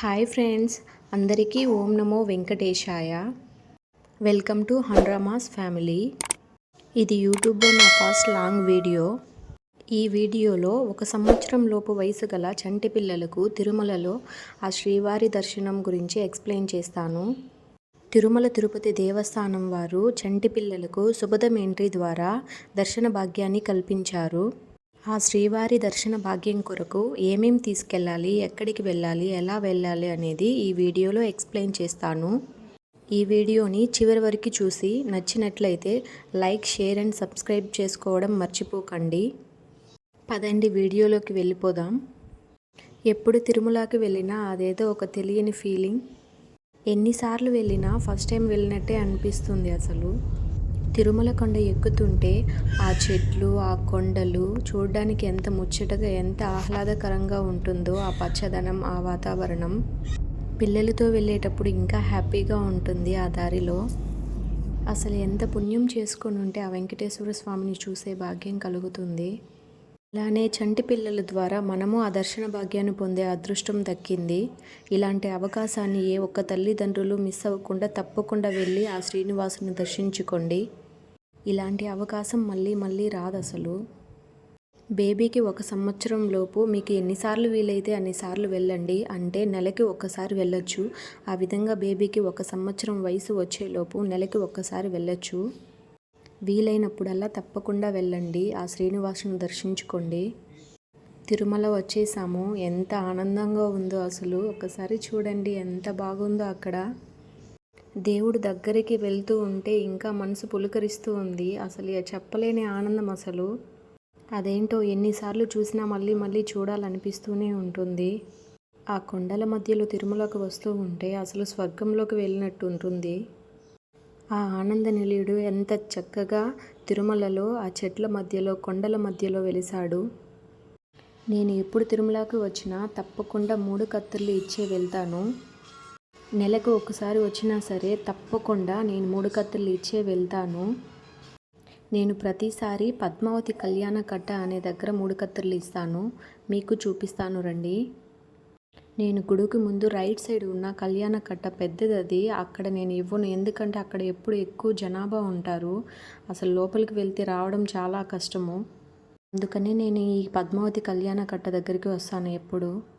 Hi friends అందరికీ ఓం నమో వెంకటేశాయ. వెల్కమ్ టు హండ్రామాస్ ఫ్యామిలీ. ఇది యూట్యూబ్లో నా ఫస్ట్ లాంగ్ వీడియో. ఈ వీడియోలో ఒక సంవత్సరం లోపు వయసు గల చంటి పిల్లలకు తిరుమలలో ఆ శ్రీవారి దర్శనం గురించి ఎక్స్ప్లెయిన్ చేస్తాను. తిరుమల తిరుపతి దేవస్థానం వారు చంటి పిల్లలకు శుభదం ఎంట్రీ ద్వారా దర్శన భాగ్యాన్ని కల్పించారు. ఆ శ్రీవారి దర్శన భాగ్యం కొరకు ఏమేం తీసుకెళ్ళాలి ఎక్కడికి వెళ్ళాలి ఎలా వెళ్ళాలి అనేది ఈ వీడియోలో ఎక్స్ప్లెయిన్ చేస్తాను. ఈ వీడియోని చివరి వరకు చూసి నచ్చినట్లయితే లైక్ షేర్ అండ్ సబ్స్క్రైబ్ చేసుకోవడం మర్చిపోకండి. పదండి వీడియోలోకి వెళ్ళిపోదాం. ఎప్పుడు తిరుమలకి వెళ్ళినా అదేదో ఒక తెలియని ఫీలింగ్. ఎన్నిసార్లు వెళ్ళినా ఫస్ట్ టైం వెళ్ళినట్టే అనిపిస్తుంది అసలు. తిరుమల కొండ ఎక్కుతుంటే ఆ చెట్లు ఆ కొండలు చూడడానికి ఎంత ముచ్చటగా ఎంత ఆహ్లాదకరంగా ఉంటుందో ఆ పచ్చదనం ఆ వాతావరణం. పిల్లలతో వెళ్ళేటప్పుడు ఇంకా హ్యాపీగా ఉంటుంది ఆ దారిలో. అసలు ఎంత పుణ్యం చేసుకొని ఉంటే ఆ వెంకటేశ్వర స్వామిని చూసే భాగ్యం కలుగుతుంది. అలానే చంటి పిల్లల ద్వారా మనము ఆ దర్శన భాగ్యాన్ని పొందే అదృష్టం దక్కింది. ఇలాంటి అవకాశాన్ని ఏ ఒక్క తల్లిదండ్రులు మిస్ అవ్వకుండా తప్పకుండా వెళ్ళి ఆ శ్రీనివాసుని దర్శించుకోండి. ఇలాంటి అవకాశం మళ్ళీ మళ్ళీ రాదు అసలు బేబీకి ఒక సంవత్సరం లోపు మీకు ఎన్నిసార్లు వీలైతే అన్నిసార్లు వెళ్ళండి. అంటే నెలకి ఒక్కసారి వెళ్ళొచ్చు. ఆ విధంగా బేబీకి ఒక సంవత్సరం వయసు వచ్చేలోపు నెలకి ఒక్కసారి వెళ్ళొచ్చు. వీలైనప్పుడల్లా తప్పకుండా వెళ్ళండి. ఆ శ్రీనివాసుని దర్శించుకోండి. తిరుమల వచ్చేసాము. ఎంత ఆనందంగా ఉందో అసలు. ఒకసారి చూడండి ఎంత బాగుందో అక్కడ. దేవుడు దగ్గరికి వెళ్తూ ఉంటే ఇంకా మనసు పులకరిస్తూ ఉంది. అసలు చెప్పలేని ఆనందం అసలు. అదేంటో ఎన్నిసార్లు చూసినా మళ్ళీ మళ్ళీ చూడాలనిపిస్తూనే ఉంటుంది. ఆ కొండల మధ్యలో తిరుమలకు వస్తూ ఉంటే అసలు స్వర్గంలోకి వెళ్ళినట్టు ఉంటుంది. ఆ ఆనంద నిలయుడు ఎంత చక్కగా తిరుమలలో ఆ చెట్ల మధ్యలో కొండల మధ్యలో వెలిసాడు నేను ఎప్పుడు తిరుమలకి వచ్చినా తప్పకుండా మూడు కత్తులు ఇచ్చే వెళ్తాను. నెలకు ఒకసారి వచ్చినా సరే తప్పకుండా నేను మూడు కత్తులు ఇచ్చే వెళ్తాను. నేను ప్రతిసారి పద్మావతి కళ్యాణ కట్ట అనే దగ్గర మూడు కత్తులు ఇస్తాను. మీకు చూపిస్తాను రండి. నేను గుడికి ముందు రైట్ సైడ్ ఉన్న కళ్యాణ కట్ట పెద్దది అది అక్కడ నేను ఇవ్వను. ఎందుకంటే అక్కడ ఎప్పుడు ఎక్కువ జనాభా ఉంటారు. అసలు లోపలికి వెళ్తే రావడం చాలా కష్టము. అందుకనే నేను ఈ పద్మావతి కళ్యాణ కట్ట దగ్గరికి వస్తాను ఎప్పుడు.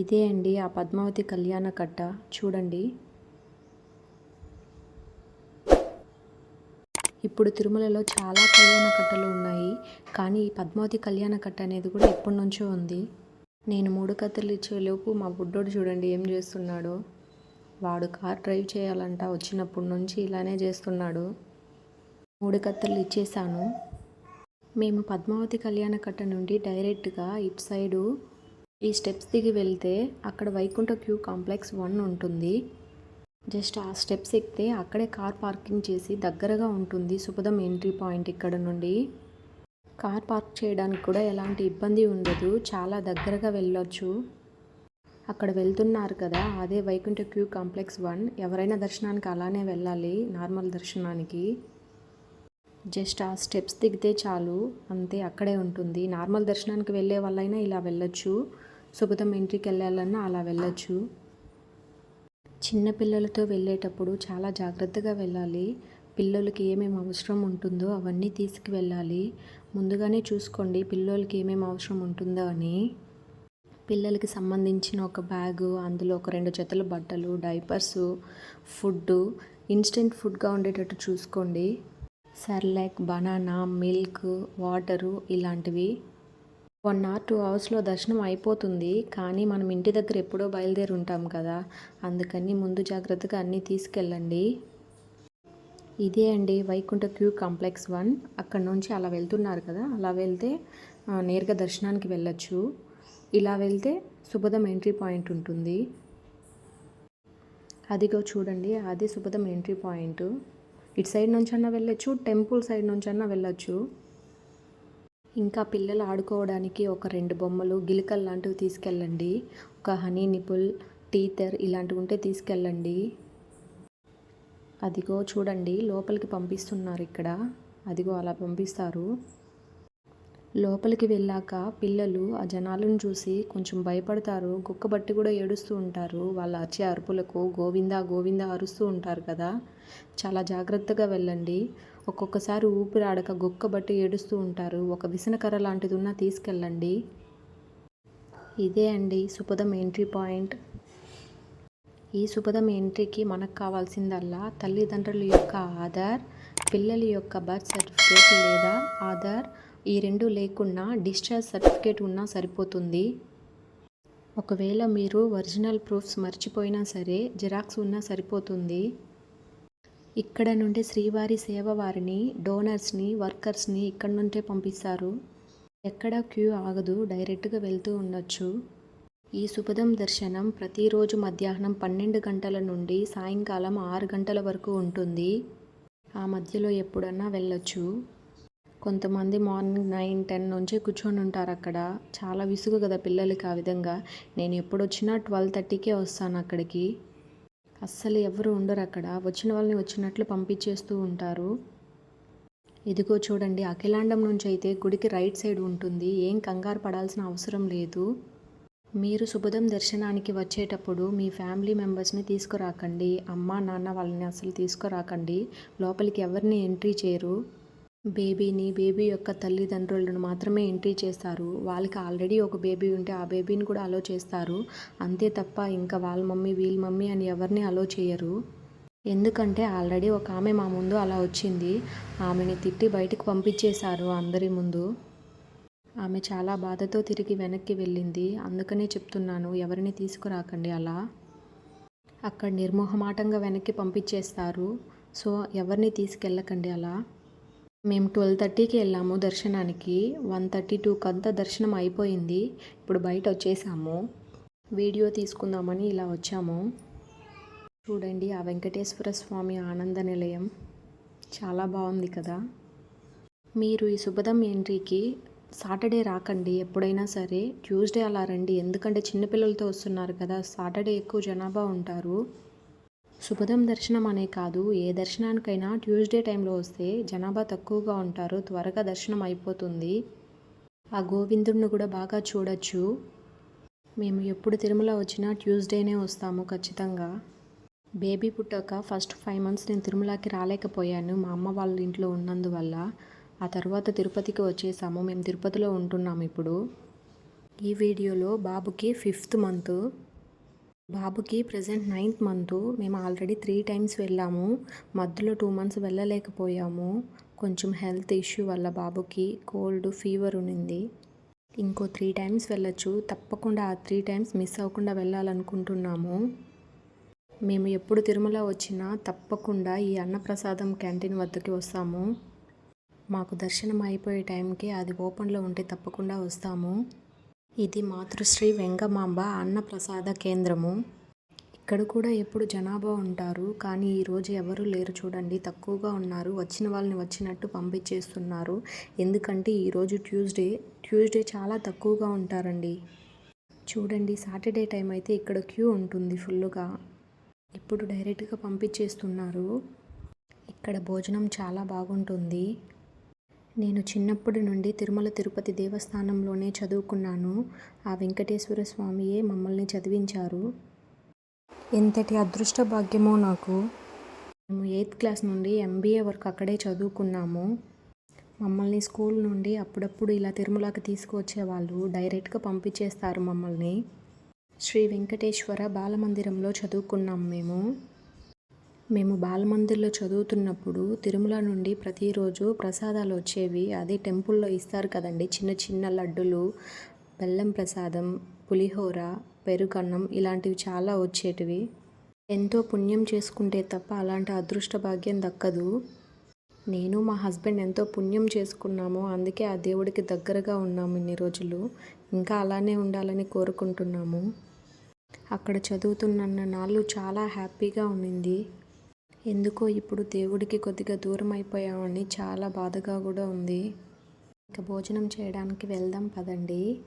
ఇదే అండి ఆ పద్మావతి కళ్యాణ కట్ట. చూడండి. ఇప్పుడు తిరుమలలో చాలా కళ్యాణ కట్టలు ఉన్నాయి. కానీ ఈ పద్మావతి కళ్యాణ కట్ట అనేది కూడా ఎప్పటి నుంచో ఉంది. నేను మూడు కత్తెలు ఇచ్చేలోపు మా బుడ్డోడు చూడండి ఏం చేస్తున్నాడో. వాడు కార్ డ్రైవ్ చేయాలంట వచ్చినప్పటి నుంచి ఇలానే చేస్తున్నాడు. మూడు కత్తెలు ఇచ్చేసాను మేము పద్మావతి కళ్యాణ కట్ట నుండి డైరెక్ట్గా ఇటు సైడు ఈ స్టెప్స్ దిగి వెళ్తే అక్కడ వైకుంఠ క్యూ కాంప్లెక్స్ వన్ ఉంటుంది. జస్ట్ ఆ స్టెప్స్ ఎక్కితే అక్కడే కార్ పార్కింగ్ చేసి దగ్గరగా ఉంటుంది సుపదం ఎంట్రీ పాయింట్ ఇక్కడ నుండి. కార్ పార్క్ చేయడానికి కూడా ఎలాంటి ఇబ్బంది ఉండదు చాలా దగ్గరగా వెళ్ళొచ్చు. అక్కడ వెళ్తున్నారు కదా అదే వైకుంఠ క్యూ కాంప్లెక్స్ వన్. ఎవరైనా దర్శనానికి అలానే వెళ్ళాలి నార్మల్ దర్శనానికి. జస్ట్ ఆ స్టెప్స్ దిగితే చాలు అంతే అక్కడే ఉంటుంది. నార్మల్ దర్శనానికి వెళ్ళే వాళ్ళైనా ఇలా వెళ్ళొచ్చు. సుగతం ఇంటికి వెళ్ళాలన్నా అలా వెళ్ళొచ్చు. చిన్నపిల్లలతో వెళ్ళేటప్పుడు చాలా జాగ్రత్తగా వెళ్ళాలి. పిల్లలకి ఏమేమి అవసరం ఉంటుందో అవన్నీ తీసుకువెళ్ళాలి. ముందుగానే చూసుకోండి పిల్లలకి ఏమేమి అవసరం ఉంటుందో అని. పిల్లలకి సంబంధించిన ఒక బ్యాగు అందులో ఒక రెండు జతల బట్టలు డైపర్స్ ఫుడ్ ఇన్స్టెంట్ ఫుడ్గా ఉండేటట్టు చూసుకోండి. సర్లాక్ బనానా మిల్క్ వాటరు ఇలాంటివి. వన్ ఆర్ టూ అవర్స్లో దర్శనం అయిపోతుంది. కానీ మనం ఇంటి దగ్గర ఎప్పుడో బయలుదేరి ఉంటాం కదా. అందుకని ముందు జాగ్రత్తగా అన్నీ తీసుకెళ్ళండి. ఇదే అండి వైకుంఠ క్యూ కాంప్లెక్స్ వన్. అక్కడ నుంచి అలా వెళ్తున్నారు కదా. అలా వెళ్తే నేరుగా దర్శనానికి వెళ్ళచ్చు. ఇలా వెళ్తే సుభదం ఎంట్రీ పాయింట్ ఉంటుంది. అదిగో చూడండి అది సుభదం ఎంట్రీ పాయింట్. ఇటు సైడ్ నుంచి అన్నా వెళ్ళచ్చు టెంపుల్ సైడ్ నుంచి అన్నా వెళ్ళొచ్చు. ఇంకా పిల్లలు ఆడుకోవడానికి ఒక రెండు బొమ్మలు గిలికల్ లాంటివి తీసుకెళ్ళండి. ఒక హనీ నిపుల్ టీతర్ ఇలాంటివి ఉంటే తీసుకెళ్ళండి. అదిగో చూడండి లోపలికి పంపిస్తున్నారు ఇక్కడ. అదిగో అలా పంపిస్తారు. లోపలికి వెళ్ళాక పిల్లలు ఆ జనాలను చూసి కొంచెం భయపడతారు. గుక్కబట్టి కూడా ఏడుస్తూ ఉంటారు. వాళ్ళ అరిచే అరుపులకు గోవిందా గోవిందా అరుస్తూ ఉంటారు కదా. చాలా జాగ్రత్తగా వెళ్ళండి. ఒక్కొక్కసారి ఊపిరాడక గుక్కబట్టి ఏడుస్తూ ఉంటారు. ఒక విసనకర్ర లాంటిది ఉన్నా తీసుకెళ్ళండి. ఇదే అండి సుపదం ఎంట్రీ పాయింట్. ఈ సుపదం ఎంట్రీకి మనకు కావాల్సిందల్లా తల్లిదండ్రుల యొక్క ఆధార్ పిల్లల యొక్క బర్త్ సర్టిఫికేట్ లేదా ఆధార్ ఈ రెండు లేకున్నా డిశ్చార్జ్ సర్టిఫికేట్ ఉన్నా సరిపోతుంది. ఒకవేళ మీరు ఒరిజినల్ ప్రూఫ్స్ మర్చిపోయినా సరే జిరాక్స్ ఉన్నా సరిపోతుంది. ఇక్కడ నుండి శ్రీవారి సేవ వారిని డోనర్స్ని వర్కర్స్ని ఇక్కడ నుండే పంపిస్తారు. ఎక్కడ క్యూ ఆగదు డైరెక్ట్గా వెళ్తూ ఉండొచ్చు. ఈ శుభదం దర్శనం ప్రతిరోజు మధ్యాహ్నం పన్నెండు గంటల నుండి సాయంకాలం ఆరు గంటల వరకు ఉంటుంది. ఆ మధ్యలో ఎప్పుడన్నా వెళ్ళొచ్చు. కొంతమంది మార్నింగ్ నైన్ టెన్ నుంచే కూర్చొని ఉంటారు అక్కడ. చాలా విసుగు కదా పిల్లలకి ఆ విధంగా. నేను ఎప్పుడు వచ్చినా ట్వెల్వ్ థర్టీకే వస్తాను అక్కడికి. అస్సలు ఎవరు ఉండరు అక్కడ. వచ్చిన వాళ్ళని వచ్చినట్లు పంపించేస్తూ ఉంటారు. ఇదిగో చూడండి అఖిలాండం నుంచి అయితే గుడికి రైట్ సైడ్ ఉంటుంది. ఏం కంగారు పడాల్సిన అవసరం లేదు. మీరు శుభదం దర్శనానికి వచ్చేటప్పుడు మీ ఫ్యామిలీ మెంబర్స్ని తీసుకురాకండి. అమ్మ నాన్న వాళ్ళని అసలు తీసుకురాకండి. లోపలికి ఎవరిని ఎంట్రీ చేయరు. బేబీని బేబీ యొక్క తల్లిదండ్రులను మాత్రమే ఎంట్రీ చేస్తారు. వాళ్ళకి ఆల్రెడీ ఒక బేబీ ఉంటే ఆ బేబీని కూడా అలో చేస్తారు. అంతే తప్ప ఇంకా వాళ్ళ మమ్మీ వీళ్ళ మమ్మీ అని ఎవరిని అలో చేయరు. ఎందుకంటే ఆల్రెడీ ఒక ఆమె మా ముందు అలా వచ్చింది. ఆమెని తిట్టి బయటకు పంపించేశారు అందరి ముందు. ఆమె చాలా బాధతో తిరిగి వెనక్కి వెళ్ళింది. అందుకనే చెప్తున్నాను ఎవరిని తీసుకురాకండి అలా. అక్కడ నిర్మోహమాటంగా వెనక్కి పంపించేస్తారు. సో ఎవరిని తీసుకెళ్ళకండి అలా. మేము ట్వెల్వ్ థర్టీకి వెళ్ళాము దర్శనానికి. వన్ థర్టీ టూకి అంతా దర్శనం అయిపోయింది. ఇప్పుడు బయట వచ్చేసాము. వీడియో తీసుకుందామని ఇలా వచ్చాము. చూడండి ఆ వెంకటేశ్వర స్వామి ఆనంద నిలయం. చాలా బాగుంది కదా. మీరు ఈ శుభదం ఎంట్రీకి సాటర్డే రాకండి. ఎప్పుడైనా సరే ట్యూస్డే అలా రండి. ఎందుకంటే చిన్నపిల్లలతో వస్తున్నారు కదా. సాటర్డే ఎక్కువ జనాభా ఉంటారు. శుభదం దర్శనం అనే కాదు. ఏ దర్శనానికైనా ట్యూస్డే టైంలో వస్తే జనాభా తక్కువగా ఉంటారు. త్వరగా దర్శనం అయిపోతుంది. ఆ గోవిందుడిని కూడా బాగా చూడొచ్చు. మేము ఎప్పుడు తిరుమల వచ్చినా ట్యూస్డేనే వస్తాము ఖచ్చితంగా. బేబీ పుట్టాక ఫస్ట్ ఫైవ్ మంత్స్ నేను తిరుమలకి రాలేకపోయాను. మా అమ్మ వాళ్ళ ఇంట్లో ఉన్నందువల్ల. ఆ తర్వాత తిరుపతికి వచ్చేసాము. మేము తిరుపతిలో ఉంటున్నాము ఇప్పుడు. ఈ వీడియోలో బాబుకి ఫిఫ్త్ మంత్. బాబుకి ప్రజెంట్ నైన్త్ మంత్ మేము ఆల్రెడీ త్రీ టైమ్స్ వెళ్ళాము. మధ్యలో టూ మంత్స్ వెళ్ళలేకపోయాము. కొంచెం హెల్త్ ఇష్యూ వల్ల బాబుకి కోల్డ్ ఫీవర్ ఉన్నింది. ఇంకో త్రీ టైమ్స్ వెళ్ళొచ్చు. తప్పకుండా ఆ త్రీ టైమ్స్ మిస్ అవ్వకుండా వెళ్ళాలనుకుంటున్నాము. మేము ఎప్పుడు తిరుమల వచ్చినా తప్పకుండా ఈ అన్నప్రసాదం క్యాంటీన్ వద్దకి వస్తాము. మాకు దర్శనం అయిపోయే టైంకి అది ఓపెన్లో ఉంటే తప్పకుండా వస్తాము. ఇది మాతృశ్రీ వెంగమాంబ అన్నప్రసాద కేంద్రము. ఇక్కడ కూడా ఎప్పుడు జనాభా ఉంటారు కానీ ఈరోజు ఎవరు లేరు చూడండి. తక్కువగా ఉన్నారు. వచ్చిన వాళ్ళని వచ్చినట్టు పంపించేస్తున్నారు. ఎందుకంటే ఈరోజు ట్యూస్డే. ట్యూస్డే చాలా తక్కువగా ఉంటారండి. చూడండి సాటర్డే టైం అయితే ఇక్కడ క్యూ ఉంటుంది ఫుల్గా ఇప్పుడు డైరెక్ట్గా పంపించేస్తున్నారు. ఇక్కడ భోజనం చాలా బాగుంటుంది. నేను చిన్నప్పటి నుండి తిరుమల తిరుపతి దేవస్థానంలోనే చదువుకున్నాను. ఆ వెంకటేశ్వర స్వామియే మమ్మల్ని చదివించారు. ఎంతటి అదృష్ట భాగ్యమో నాకు. మేము ఎయిత్ క్లాస్ నుండి ఎంబీఏ వరకు అక్కడే చదువుకున్నాము. మమ్మల్ని స్కూల్ నుండి అప్పుడప్పుడు ఇలా తిరుమలకి తీసుకువచ్చేవాళ్ళు డైరెక్ట్గా పంపించేస్తారు మమ్మల్ని. శ్రీ వెంకటేశ్వర బాలమందిరంలో చదువుకున్నాం మేము. మేము బాలమందిర్లో చదువుతున్నప్పుడు తిరుమల నుండి ప్రతిరోజు ప్రసాదాలు వచ్చేవి. అదే టెంపుల్లో ఇస్తారు కదండి. చిన్న చిన్న లడ్డులు బెల్లం ప్రసాదం పులిహోర పెరుగన్నం ఇలాంటివి చాలా వచ్చేటివి. ఎంతో పుణ్యం చేసుకుంటే తప్ప అలాంటి అదృష్ట భాగ్యం దక్కదు. నేను మా హస్బెండ్ ఎంతో పుణ్యం చేసుకున్నాము. అందుకే ఆ దేవుడికి దగ్గరగా ఉన్నాము ఇన్ని రోజులు. ఇంకా అలానే ఉండాలని కోరుకుంటున్నాము. అక్కడ చదువుతున్న నాళ్ళు చాలా హ్యాపీగా ఉన్నింది ఎందుకో ఇప్పుడు దేవుడికి కొద్దిగా దూరం అయిపోయామని చాలా బాధగా కూడా ఉంది. ఇక భోజనం చేయడానికి వెళ్దాం పదండి.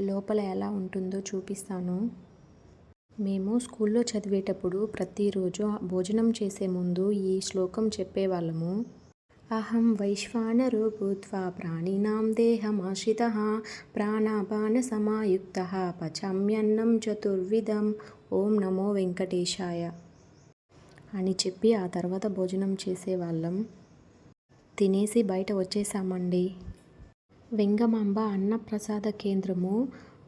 లోపల ఎలా ఉంటుందో చూపిస్తాను. మేము స్కూల్లో చదివేటప్పుడు ప్రతిరోజు భోజనం చేసే ముందు ఈ శ్లోకం చెప్పేవాళ్ళము. అహం వైశ్వానరో భూత్వా ప్రాణినాం దేహమాశ్రితः ప్రాణాపానసమాయుక్తः పచామ్యన్నం చతుర్విధం. ఓం నమో వెంకటేశాయ. అని చెప్పి ఆ తర్వాత భోజనం చేసేవాళ్ళం. తినేసి బయట వచ్చేసామండి. వెంగమాంబ అన్నప్రసాద కేంద్రము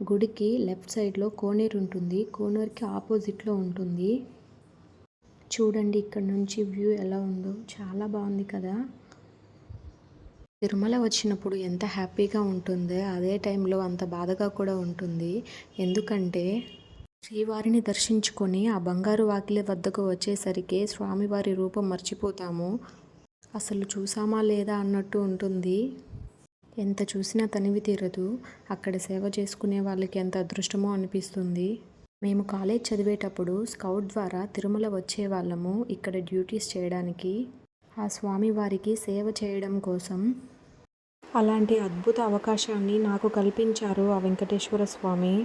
గుడికి లెఫ్ట్ సైడ్లో కోనేరు ఉంటుంది. కోనేరుకి ఆపోజిట్లో ఉంటుంది. చూడండి ఇక్కడ నుంచి వ్యూ ఎలా ఉందో. చాలా బాగుంది కదా. తిరుమల వచ్చినప్పుడు ఎంత హ్యాపీగా ఉంటుందో అదే టైంలో అంత బాధగా కూడా ఉంటుంది. ఎందుకంటే శ్రీవారిని దర్శించుకొని ఆ బంగారు వాకిలి వద్దకు వచ్చేసరికి స్వామివారి రూపం మర్చిపోతాము. అసలు చూసామా లేదా అన్నట్టు ఉంటుంది. ఎంత చూసినా తనివి తీరదు. అక్కడ సేవ చేసుకునే వాళ్ళకి ఎంత అదృష్టమో అనిపిస్తుంది. మేము కాలేజ్ చదివేటప్పుడు స్కౌట్ ద్వారా తిరుమల వచ్చే వాళ్ళము ఇక్కడ డ్యూటీస్ చేయడానికి. ఆ స్వామివారికి సేవ చేయడం కోసం. అలాంటి అద్భుత అవకాశాన్ని నాకు కల్పించారు ఆ వెంకటేశ్వర స్వామి.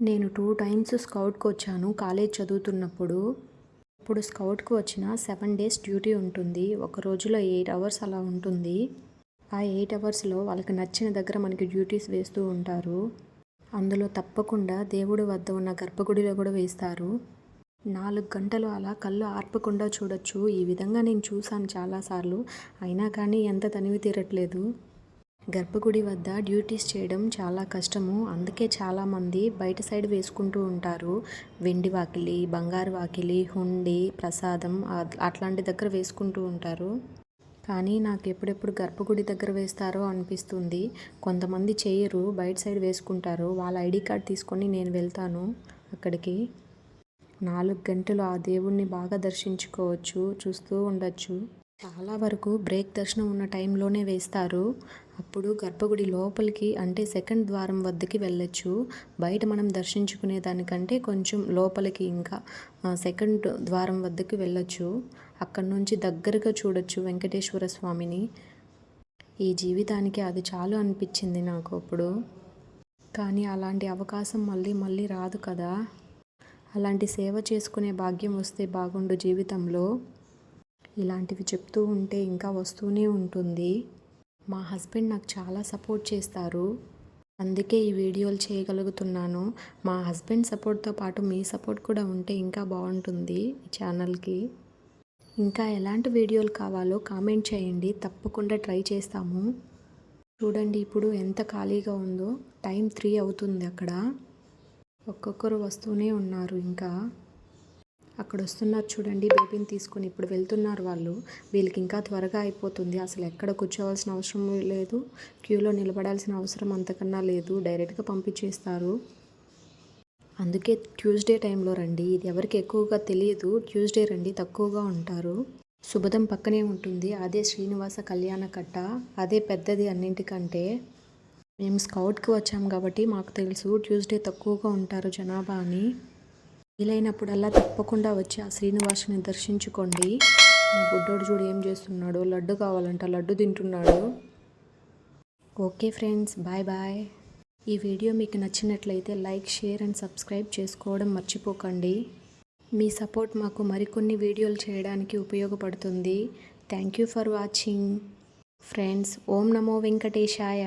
నేను టూ టైమ్స్ స్కౌట్కి వచ్చాను. కాలేజ్ చదువుతున్నప్పుడు ఇప్పుడు స్కౌట్కి వచ్చిన సెవెన్ డేస్ డ్యూటీ ఉంటుంది. ఒక రోజులో ఎయిట్ అవర్స్ అలా ఉంటుంది. ఆ ఎయిట్ అవర్స్లో వాళ్ళకి నచ్చిన దగ్గర మనకి డ్యూటీస్ వేస్తూ ఉంటారు. అందులో తప్పకుండా దేవుడి వద్ద ఉన్న గర్భగుడిలో కూడా వేస్తారు. నాలుగు గంటలు అలా కళ్ళు ఆర్పకుండా చూడొచ్చు. ఈ విధంగా నేను చూశాను చాలాసార్లు. అయినా కానీ ఎంత తనివి తీరట్లేదు. గర్భగుడి వద్ద డ్యూటీస్ చేయడం చాలా కష్టము. అందుకే చాలామంది బయట సైడ్ వేసుకుంటూ ఉంటారు. వెండి వాకిలి బంగారు వాకిలి హుండి ప్రసాదం అట్లాంటి దగ్గర వేసుకుంటూ ఉంటారు. కానీ నాకు ఎప్పుడెప్పుడు గర్భగుడి దగ్గర వేస్తారో అనిపిస్తుంది. కొంతమంది చేయరు బయట సైడ్ వేసుకుంటారు. వాళ్ళ ఐడి కార్డ్ తీసుకొని నేను వెళ్తాను అక్కడికి. నాలుగు గంటలు ఆ దేవుణ్ణి బాగా దర్శించుకోవచ్చు చూస్తూ ఉండొచ్చు. చాలా వరకు బ్రేక్ దర్శనం ఉన్న టైంలోనే వేస్తారు. అప్పుడు గర్భగుడి లోపలికి అంటే సెకండ్ ద్వారం వద్దకి వెళ్ళొచ్చు. బయట మనం దర్శించుకునే దానికంటే కొంచెం లోపలికి ఇంకా సెకండ్ ద్వారం వద్దకి వెళ్ళొచ్చు. అక్కడి నుంచి దగ్గరగా చూడొచ్చు వెంకటేశ్వర స్వామిని. ఈ జీవితానికి అది చాలు అనిపించింది నాకు అప్పుడు. కానీ అలాంటి అవకాశం మళ్ళీ మళ్ళీ రాదు కదా. అలాంటి సేవ చేసుకునే భాగ్యం వస్తే బాగుండు జీవితంలో. ఇలాంటివి చెప్తూ ఉంటే ఇంకా వస్తూనే ఉంటుంది. మా హస్బెండ్ నాకు చాలా సపోర్ట్ చేస్తారు. అందుకే ఈ వీడియోలు చేయగలుగుతున్నాను. మా హస్బెండ్ సపోర్ట్తో పాటు మీ సపోర్ట్ కూడా ఉంటే ఇంకా బాగుంటుంది ఈ ఛానల్కి. ఇంకా ఎలాంటి వీడియోలు కావాలో కామెంట్ చేయండి. తప్పకుండా ట్రై చేస్తాము. చూడండి ఇప్పుడు ఎంత ఖాళీగా ఉందో. టైం త్రీ అవుతుంది అక్కడ. ఒక్కొక్కరు వస్తూనే ఉన్నారు ఇంకా. అక్కడ వస్తున్నారు చూడండి బేబీని తీసుకొని ఇప్పుడు వెళ్తున్నారు వాళ్ళు. వీళ్ళకి ఇంకా త్వరగా అయిపోతుంది. అసలు ఎక్కడ కూర్చోవాల్సిన అవసరం లేదు. క్యూలో నిలబడాల్సిన అవసరం అంతకన్నా లేదు. డైరెక్ట్గా పంపించేస్తారు. అందుకే ట్యూస్డే టైంలో రండి. ఇది ఎవరికి ఎక్కువగా తెలియదు. ట్యూస్డే రండి తక్కువగా ఉంటారు. శుభదం పక్కనే ఉంటుంది. అదే శ్రీనివాస కళ్యాణ కట్ట. అదే పెద్దది అన్నింటికంటే. మేము స్కౌట్కి వచ్చాం కాబట్టి మాకు తెలుసు. ట్యూస్డే తక్కువగా ఉంటారు జనాభా అని వీలైనప్పుడల్లా తప్పకుండా వచ్చి ఆ శ్రీనివాసుని దర్శించుకోండి. మా బుడ్డోడు చూడు ఏం చేస్తున్నాడు. లడ్డు కావాలంట. లడ్డు తింటున్నాడు. Okay friends. Bye bye. ఈ వీడియో మీకు నచ్చినట్లయితే లైక్ షేర్ అండ్ సబ్స్క్రైబ్ చేసుకోవడం మర్చిపోకండి. మీ సపోర్ట్ మాకు మరికొన్ని వీడియోలు చేయడానికి ఉపయోగపడుతుంది. Thank you for watching. Friends ఓం నమో వెంకటేశాయ.